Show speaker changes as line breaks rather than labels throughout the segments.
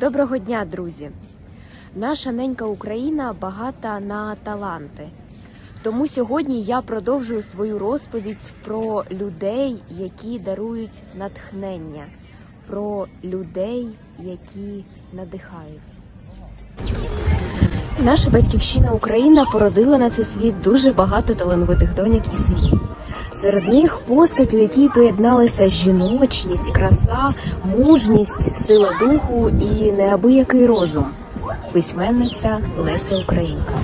Доброго дня, друзі! Наша ненька Україна багата на таланти. Тому сьогодні я продовжую свою розповідь про людей, які дарують натхнення, про людей, які надихають. Наша батьківщина Україна породила на цей світ дуже багато талановитих доньок і синів. Серед них постать, у якій поєдналися жіночність, краса, мужність, сила духу і неабиякий розум. Письменниця Леся Українка.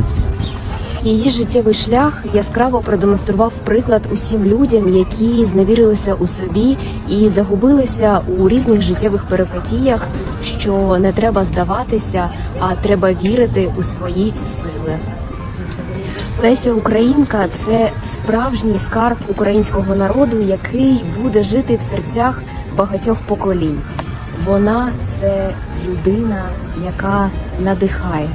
Її життєвий шлях яскраво продемонстрував приклад усім людям, які зневірилися у собі і загубилися у різних життєвих перипетіях, що не треба здаватися, а треба вірити у свої сили. Леся Українка це справжній скарб українського народу, який буде жити в серцях багатьох поколінь. Вона це людина, яка надихає.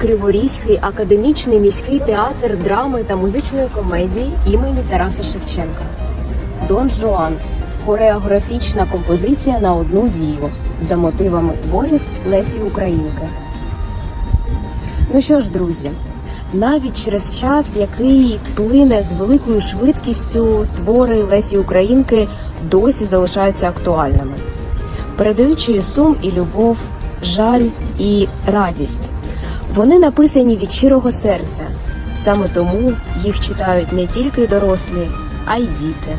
Криворізький академічний міський театр драми та музичної комедії імені Тараса Шевченка. Дон Жуан хореографічна композиція на одну дію за мотивами творів Лесі Українки. Ну що ж, друзі, навіть через час, який плине з великою швидкістю, твори Лесі Українки досі залишаються актуальними, передаючи сум і любов, жаль і радість. Вони написані від щирого серця. Саме тому їх читають не тільки дорослі, а й діти.